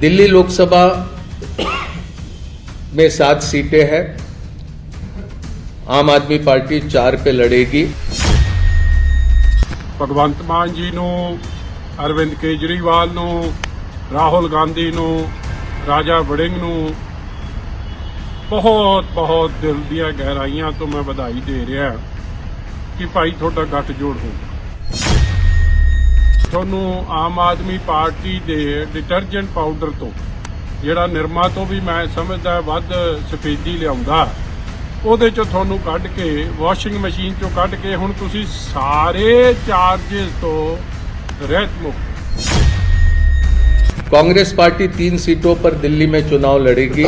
दिल्ली लोकसभा में सात सीटें हैं आम आदमी पार्टी चार पे लड़ेगी ਭਗਵੰਤ ਮਾਨ ਜੀ ਨੂੰ ਅਰਵਿੰਦ ਕੇਜਰੀਵਾਲ ਨੂੰ ਰਾਹੁਲ ਗਾਂਧੀ ਨੂੰ ਰਾਜਾ ਵੜਿੰਗ ਨੂੰ ਬਹੁਤ ਬਹੁਤ ਦਿਲ ਦੀਆਂ ਗਹਿਰਾਈਆਂ ਤੋਂ ਮੈਂ ਵਧਾਈ ਦੇ ਰਿਹਾ ਕਿ ਭਾਈ ਤੁਹਾਡਾ ਗੱਠ ਜੋੜ ਹੋਊਗਾ ਤੁਹਾਨੂੰ ਆਮ ਆਦਮੀ ਪਾਰਟੀ ਦੇ ਡਿਟਰਜੈਂਟ ਪਾਊਡਰ ਤੋਂ ਜਿਹੜਾ ਨਿਰਮਾ ਤੋਂ ਵੀ ਮੈਂ ਸਮਝਦਾ ਵੱਧ ਸਫੇਦੀ ਲਿਆਉਂਦਾ ਉਹਦੇ ਚੋਂ ਤੁਹਾਨੂੰ ਕੱਢ ਕੇ ਵਾਸ਼ਿੰਗ ਮਸ਼ੀਨ ਚੋਂ ਕੱਢ ਕੇ ਹੁਣ ਤੁਸੀਂ ਸਾਰੇ ਚਾਰजेस ਤੋਂ ਰਹਿਤ ਮੁਕਤ ਕਾਂਗਰਸ ਪਾਰਟੀ तीन सीटों पर दिल्ली में चुनाव लड़ेगी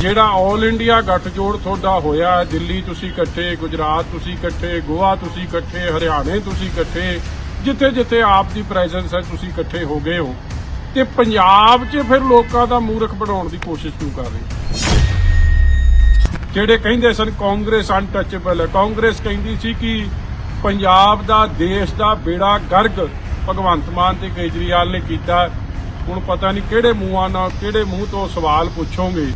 ਜਿਹੜਾ 올 ਇੰਡੀਆ ਗੱਠਜੋੜ ਤੁਹਾਡਾ ਹੋਇਆ ਦਿੱਲੀ ਤੁਸੀਂ ਇਕੱਠੇ ਗੁਜਰਾਤ ਤੁਸੀਂ ਇਕੱਠੇ ਗੋਆ ਤੁਸੀਂ ਇਕੱਠੇ ਹਰਿਆਣੇ ਤੁਸੀਂ ਇਕੱਠੇ ਜਿੱਥੇ ਜਿੱਥੇ ਆਪ ਦੀ ਪ੍ਰੈਜ਼ੈਂਸ ਹੈ, ਤੁਸੀਂ ਇਕੱਠੇ ਹੋ ਗਏ ਹੋ। ਤੇ ਪੰਜਾਬ 'ਚ ਫਿਰ ਲੋਕਾਂ ਦਾ ਮੂਰਖ ਬਣਾਉਣ ਦੀ ਕੋਸ਼ਿਸ਼ ਕਿਉਂ ਕਰ ਰਹੇ ਜਿਹੜੇ ਕਹਿੰਦੇ ਸਨ ਕਾਂਗਰਸ ਅਨਟੱਚੇਬਲ ਹੈ, ਕਾਂਗਰਸ ਕਹਿੰਦੀ ਸੀ ਕਿ ਪੰਜਾਬ ਦਾ, ਦੇਸ਼ ਦਾ ਬੇੜਾ ਗਰਗ ਭਗਵੰਤ ਮਾਨ ਤੇ ਕੇਜਰੀਵਾਲ ਨੇ ਕੀਤਾ। ਹੁਣ ਪਤਾ ਨਹੀਂ ਕਿਹੜੇ ਮੂੰਹਾਂ ਨਾਲ, ਕਿਹੜੇ ਮੂੰਹ ਤੋਂ ਸਵਾਲ ਪੁੱਛੋਗੇ।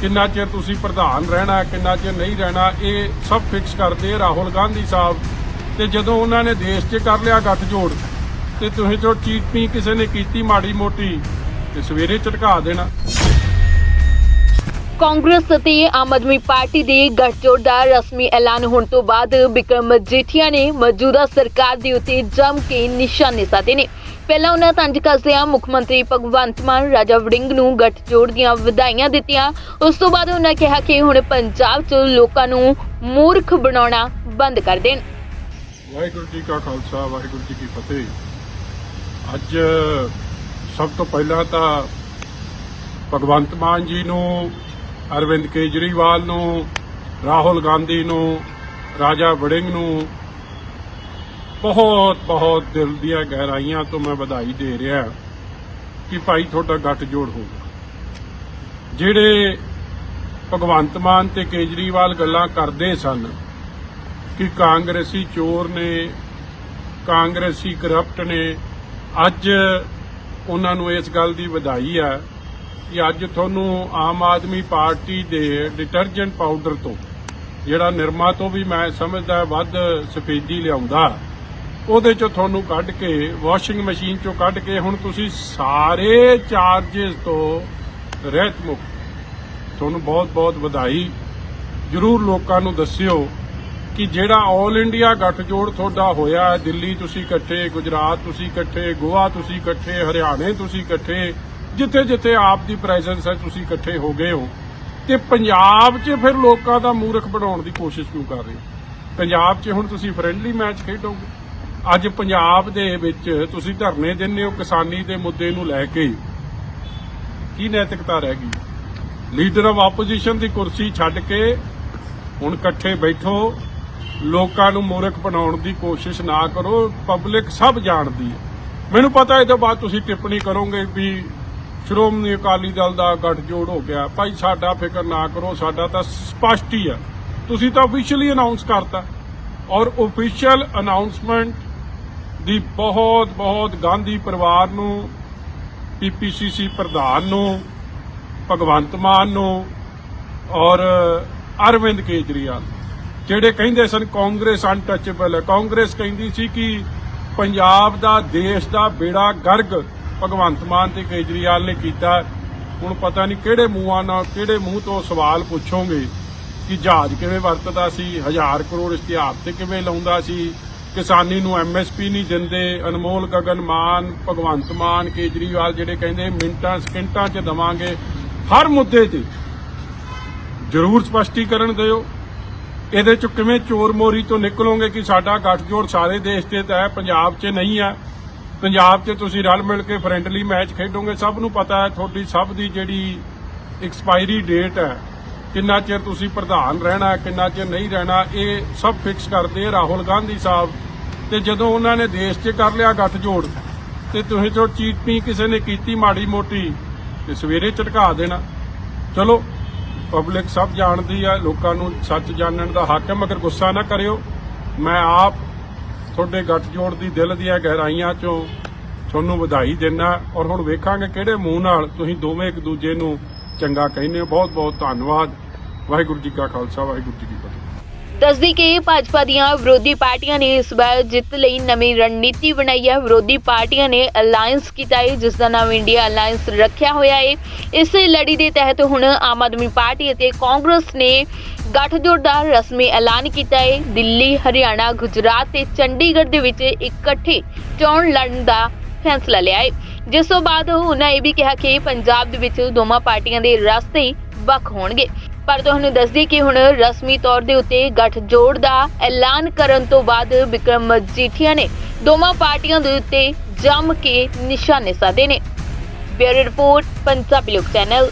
ਕਿੰਨਾ ਚਿਰ ਤੁਸੀਂ ਪ੍ਰਧਾਨ ਰਹਿਣਾ, ਕਿੰਨਾ ਚਿਰ ਨਹੀਂ ਰਹਿਣਾ, ਇਹ ਸਭ ਫਿਕਸ ਕਰਦੇ ਰਾਹੁਲ ਗਾਂਧੀ ਸਾਹਿਬ। ਤੇ ਜਦੋਂ ਉਹਨਾਂ ਨੇ ਦੇਸ਼ 'ਚ ਕਰ ਲਿਆ ਗੱਠਜੋੜ ਤੇ ਤੁਸੀਂ ਜੋ ਚੀਟ ਕਿਸੇ ਨੇ ਕੀਤੀ ਮਾੜੀ ਮੋਟੀ ਤੇ ਸਵੇਰੇ ਝਟਕਾ ਦੇਣਾ। ਕਾਂਗਰਸ ਅਤੇ ਆਮ ਆਦਮੀ ਪਾਰਟੀ ਦੇ ਗੱਠਜੋੜ ਦਾ ਰਸਮੀ ਐਲਾਨ ਹੋਣ ਤੋਂ ਬਾਅਦ ਬਿਕਰਮ ਮਜੀਠੀਆ ਨੇ ਮੌਜੂਦਾ ਸਰਕਾਰ ਦੇ ਉੱਤੇ ਜੰਮ ਕੇ ਨਿਸ਼ਾਨੇ ਸਾਧੇ ਨੇ। ਪਹਿਲਾਂ ਉਹਨਾਂ ਤੰਜ ਕੱਸਦਿਆਂ ਮੁੱਖ ਮੰਤਰੀ ਭਗਵੰਤ ਮਾਨ, ਰਾਜਾ ਵੜਿੰਗ ਨੂੰ ਗੱਠਜੋੜ ਦੀਆਂ ਵਧਾਈਆਂ ਦਿੱਤੀਆਂ। ਉਸ ਤੋਂ ਬਾਅਦ ਉਹਨਾਂ ਕਿਹਾ ਕਿ ਹੁਣ ਪੰਜਾਬ 'ਚ ਲੋਕਾਂ ਨੂੰ ਮੂਰਖ ਬਣਾਉਣਾ ਬੰਦ ਕਰ ਦੇਣ। ਵਾਹਿਗੁਰੂ ਜੀ ਕਾ ਖਾਲਸਾ, ਵਾਹਿਗੁਰੂ ਜੀ ਕੀ ਫਤਿਹ। ਅੱਜ ਸਭ ਤੋਂ ਪਹਿਲਾਂ ਤਾਂ ਭਗਵੰਤ ਮਾਨ ਜੀ ਨੂੰ, ਅਰਵਿੰਦ ਕੇਜਰੀਵਾਲ ਨੂੰ, ਰਾਹੁਲ ਗਾਂਧੀ ਨੂੰ, ਰਾਜਾ ਵੜਿੰਗ ਨੂੰ ਬਹੁਤ ਬਹੁਤ ਦਿਲ ਦੀਆਂ ਗਹਿਰਾਈਆਂ ਤੋਂ ਮੈਂ ਵਧਾਈ ਦੇ ਰਿਹਾ ਕਿ ਭਾਈ ਤੁਹਾਡਾ ਗੱਠ ਜੋੜ ਹੋਊਗਾ ਜਿਹੜੇ ਭਗਵੰਤ ਮਾਨ ਤੇ ਕੇਜਰੀਵਾਲ ਗੱਲਾਂ ਕਰਦੇ ਸਨ ਕਿ ਕਾਂਗਰਸੀ ਚੋਰ ਨੇ, ਕਾਂਗਰਸੀ ਕਰਪਟ ਨੇ ਅੱਜ ਉਹਨਾਂ ਨੂੰ ਇਸ ਗੱਲ ਦੀ ਵਧਾਈ ਹੈ ਕਿ ਅੱਜ ਤੁਹਾਨੂੰ ਆਮ ਆਦਮੀ ਪਾਰਟੀ ਦੇ ਡਿਟਰਜੈਂਟ ਪਾਊਡਰ ਤੋਂ, ਜਿਹੜਾ ਨਿਰਮਾ ਤੋਂ ਵੀ ਮੈਂ ਸਮਝਦਾ ਵੱਧ ਸਫੇਦੀ ਲਿਆਉਂਦਾ, ਉਹਦੇ ਚੋਂ ਤੁਹਾਨੂੰ ਕੱਢ ਕੇ ਵਾਸ਼ਿੰਗ ਮਸ਼ੀਨ ਚੋਂ ਕੱਢ ਕੇ ਹੁਣ ਤੁਸੀਂ ਸਾਰੇ ਚਾਰजेस ਤੋਂ ਰਹਿਤ ਮੁਕਤ। ਤੁਹਾਨੂੰ ਬਹੁਤ ਬਹੁਤ ਵਧਾਈ। ਜਰੂਰ ਲੋਕਾਂ ਨੂੰ ਦੱਸਿਓ ਕਿ ਜਿਹੜਾ 올 ਇੰਡੀਆ ਗੱਠਜੋੜ ਤੁਹਾਡਾ ਹੋਇਆ ਦਿੱਲੀ ਤੁਸੀਂ ਇਕੱਠੇ, ਗੁਜਰਾਤ ਤੁਸੀਂ ਇਕੱਠੇ, ਗੋਆ ਤੁਸੀਂ ਇਕੱਠੇ, ਹਰਿਆਣੇ ਤੁਸੀਂ ਇਕੱਠੇ, ਜਿੱਥੇ ਜਿੱਥੇ ਆਪ ਦੀ ਪ੍ਰੈਜ਼ੈਂਸ ਹੈ, ਤੁਸੀਂ ਇਕੱਠੇ ਹੋ ਗਏ ਹੋ। ਤੇ ਪੰਜਾਬ 'ਚ ਫਿਰ ਲੋਕਾਂ ਦਾ ਮੂਰਖ ਬਣਾਉਣ ਦੀ ਕੋਸ਼ਿਸ਼ ਕਿਉਂ ਕਰ ਰਹੇ ਹੋ? ਪੰਜਾਬ 'ਚ ਹੁਣ ਤੁਸੀਂ ਫ੍ਰੈਂਡਲੀ ਮੈਚ ਖੇਡੋਗੇ। ਅੱਜ ਪੰਜਾਬ ਦੇ ਵਿੱਚ ਤੁਸੀਂ ਧਰਨੇ ਦਿੰਦੇ ਹੋ, ਕਿਸਾਨੀ ਦੇ ਮੁੱਦੇ ਨੂੰ ਲੈ ਕੇ। ਕੀ ਨੈਤਿਕਤਾ ਰਹਿ ਗਈ? ਲੀਡਰ ਆਫ ਆਪੋਜੀਸ਼ਨ ਦੀ ਕੁਰਸੀ ਛੱਡ ਕੇ ਹੁਣ ਇਕੱਠੇ ਬੈਠੋ। ਲੋਕਾਂ ਨੂੰ ਮੂਰਖ ਬਣਾਉਣ ਦੀ ਕੋਸ਼ਿਸ਼ ਨਾ ਕਰੋ ਪਬਲਿਕ ਸਭ ਜਾਣਦੀ ਹੈ। ਮੈਨੂੰ ਪਤਾ ਇਹ ਤੋਂ ਬਾਅਦ ਤੁਸੀਂ ਟਿੱਪਣੀ ਕਰੋਗੇ ਵੀ ਸ਼੍ਰੋਮਣੀ ਅਕਾਲੀ ਦਲ ਦਾ ਗੱਠਜੋੜ ਹੋ ਗਿਆ। ਭਾਈ ਸਾਡਾ ਫਿਕਰ ਨਾ ਕਰੋ, ਸਾਡਾ ਤਾਂ ਸਪਸ਼ਟ ਹੀ ਹੈ ਤੁਸੀਂ ਤਾਂ ਅਫੀਸ਼ੀਅਲੀ ਅਨਾਉਂਸ ਕਰਤਾ। ਔਰ ਅਫੀਸ਼ੀਅਲ ਅਨਾਉਂਸਮੈਂਟ ਦੀ ਬਹੁਤ ਬਹੁਤ ਗਾਂਧੀ ਪਰਿਵਾਰ ਨੂੰ ਪੀਪੀਸੀਸੀ ਪ੍ਰਧਾਨ ਨੂੰ, ਭਗਵੰਤ ਮਾਨ ਨੂੰ ਔਰ ਅਰਵਿੰਦ ਕੇਜਰੀਵਾਲ ਜਿਹੜੇ ਕਹਿੰਦੇ ਸਨ ਕਾਂਗਰਸ ਅਨਟੱਚੇਬਲ ਹੈ ਕਾਂਗਰਸ ਕਹਿੰਦੀ ਸੀ ਕਿ ਪੰਜਾਬ ਦਾ, ਦੇਸ਼ ਦਾ ਬੇੜਾ ਗਰਗ ਭਗਵੰਤ ਮਾਨ ਤੇ ਕੇਜਰੀਵਾਲ ਨੇ ਕੀਤਾ। ਹੁਣ ਪਤਾ ਨਹੀਂ ਕਿਹੜੇ ਮੂੰਹਾਂ ਨਾਲ, ਕਿਹੜੇ ਮੂੰਹ ਤੋਂ ਸਵਾਲ ਪੁੱਛੋਗੇ ਕਿ ਜਹਾਜ਼ ਕਿਵੇਂ ਵਰਤਦਾ ਸੀ, ਹਜ਼ਾਰ ਕਰੋੜ ਇਸ਼ਤਿਹਾਰ ਤੇ ਕਿਵੇਂ ਲਾਉਂਦਾ ਸੀ। ਕਿਸਾਨੀ ਨੂੰ ਐਮਐਸਪੀ ਨਹੀਂ ਦਿੰਦੇ, ਅਨਮੋਲ ਗਗਨ ਮਾਨ, ਭਗਵੰਤ ਮਾਨ, ਕੇਜਰੀਵਾਲ ਜਿਹੜੇ ਕਹਿੰਦੇ ਮਿੰਟਾਂ, ਸਕਿੰਟਾਂ 'ਚ ਦਵਾਂਗੇ। ਹਰ ਮੁੱਦੇ ਤੇ ਜ਼ਰੂਰ ਸਪਸ਼ਟੀਕਰਨ ਦਿਓ। ਇਹਦੇ ਚ ਕਿਵੇਂ ਚੋਰ ਮੋਰੀ ਤੋਂ ਨਿਕਲੋਗੇ ਕਿ ਸਾਡਾ ਗੱਠਜੋੜ ਸਾਰੇ ਦੇਸ਼ ਤੇ ਤਾਂ ਹੈ ਪੰਜਾਬ 'ਚ ਨਹੀਂ ਹੈ? ਪੰਜਾਬ 'ਚ ਤੁਸੀਂ ਰਲ ਮਿਲ ਕੇ ਫਰੈਂਡਲੀ ਮੈਚ ਖੇਡੋਗੇ, ਸਭ ਨੂੰ ਪਤਾ ਹੈ ਤੁਹਾਡੀ ਸਭ ਦੀ ਜਿਹੜੀ ਐਕਸਪਾਇਰੀ ਡੇਟ ਹੈ, ਕਿੰਨਾ ਚਿਰ ਤੁਸੀਂ ਪ੍ਰਧਾਨ ਰਹਿਣਾ, ਕਿੰਨਾ ਚਿਰ ਨਹੀਂ ਰਹਿਣਾ, ਇਹ ਸਭ ਫਿਕਸ ਕਰਦੇ ਰਾਹੁਲ ਗਾਂਧੀ ਸਾਹਿਬ। ਤੇ ਜਦੋਂ ਉਹਨਾਂ ਨੇ ਦੇਸ਼ 'ਚ ਕਰ ਲਿਆ ਗੱਠਜੋੜ, ਤੇ ਤੁਸੀਂ ਜੋ ਚੀਟ ਪੀ ਕਿਸੇ ਨੇ ਕੀਤੀ ਮਾੜੀ ਮੋਟੀ ਤੇ ਸਵੇਰੇ ਝਟਕਾ ਦੇਣਾ। ਚਲੋ ਪਬਲਿਕ ਸਭ ਜਾਣਦੀ ਹੈ ਲੋਕਾਂ ਨੂੰ ਸੱਚ ਜਾਣਨ ਦਾ ਹੱਕ ਹੈ, ਮਗਰ ਗੁੱਸਾ ਨਾ ਕਰਿਓ। ਮੈਂ ਆਪ ਤੁਹਾਡੇ ਗੱਠਜੋੜ ਦੀ ਦਿਲ ਦੀਆਂ ਗਹਿਰਾਈਆਂ ਚੋਂ ਤੁਹਾਨੂੰ ਵਧਾਈ ਦਿੰਦਾ ਔਰ ਹੁਣ ਵੇਖਾਂਗੇ ਕਿਹੜੇ ਮੂੰਹ ਨਾਲ ਤੁਸੀਂ ਦੋਵੇਂ ਇੱਕ ਦੂਜੇ ਨੂੰ ਚੰਗਾ ਕਹਿੰਦੇ ਹੋ। ਬਹੁਤ ਬਹੁਤ ਧੰਨਵਾਦ। ਵਾਹਿਗੁਰੂ ਜੀ ਕਾ ਖਾਲਸਾ, ਵਾਹਿਗੁਰੂ ਜੀ ਕੀ ਫਤਿਹ। ਦੱਸਦੀ ਕਿ ਭਾਜਪਾ ਦੀਆਂ ਵਿਰੋਧੀ ਪਾਰਟੀਆਂ ਨੇ ਇਸ ਵਾਰ ਜਿੱਤ ਲਈ ਨਵੀਂ ਰਣਨੀਤੀ ਬਣਾਈ ਹੈ। ਵਿਰੋਧੀ ਪਾਰਟੀਆਂ ਨੇ ਅਲਾਈਅੰਸ ਕੀਤਾ ਹੈ, ਜਿਸ ਦਾ ਨਾਮ ਇੰਡੀਆ ਅਲਾਈਅੰਸ ਰੱਖਿਆ ਹੋਇਆ ਹੈ। ਇਸ ਲੜੀ ਦੇ ਤਹਿਤ ਹੁਣ ਆਮ ਆਦਮੀ ਪਾਰਟੀ ਅਤੇ ਕਾਂਗਰਸ ਨੇ ਗੱਠਜੋੜ ਦਾ ਰਸਮੀ ਐਲਾਨ ਕੀਤਾ ਹੈ। ਦਿੱਲੀ, ਹਰਿਆਣਾ, ਗੁਜਰਾਤ ਤੇ ਚੰਡੀਗੜ੍ਹ ਦੇ ਵਿੱਚ ਇਕੱਠੇ ਚੋਣ ਲੜਨ ਦਾ ਫੈਸਲਾ ਲਿਆ ਹੈ। ਜਿਸ ਤੋਂ ਬਾਅਦ ਉਹਨਾਂ ਇਹ ਵੀ ਕਿਹਾ ਕਿ ਪੰਜਾਬ ਦੇ ਵਿੱਚ ਦੋਵਾਂ ਪਾਰਟੀਆਂ ਦੇ ਰਸਤੇ ਵੱਖ ਹੋਣਗੇ। ਪਰ ਤੁਹਾਨੂੰ ਦੱਸਦੀ ਕਿ ਹੁਣ ਰਸਮੀ ਤੌਰ ਦੇ ਉੱਤੇ ਗੱਠਜੋੜ ਦਾ ਐਲਾਨ ਕਰਨ ਤੋਂ ਬਾਅਦ ਵਿਕਰਮ ਮਜੀਠੀਆ ਨੇ ਦੋਵਾਂ ਪਾਰਟੀਆਂ ਦੇ ਉੱਤੇ ਜੰਮ ਕੇ ਨਿਸ਼ਾਨੇ ਸਾਧੇ ਨੇ। ਬਿਊਰੋ ਰਿਪੋਰਟ, ਪੰਜਾਬੀ ਲੋਕ ਚੈਨਲ।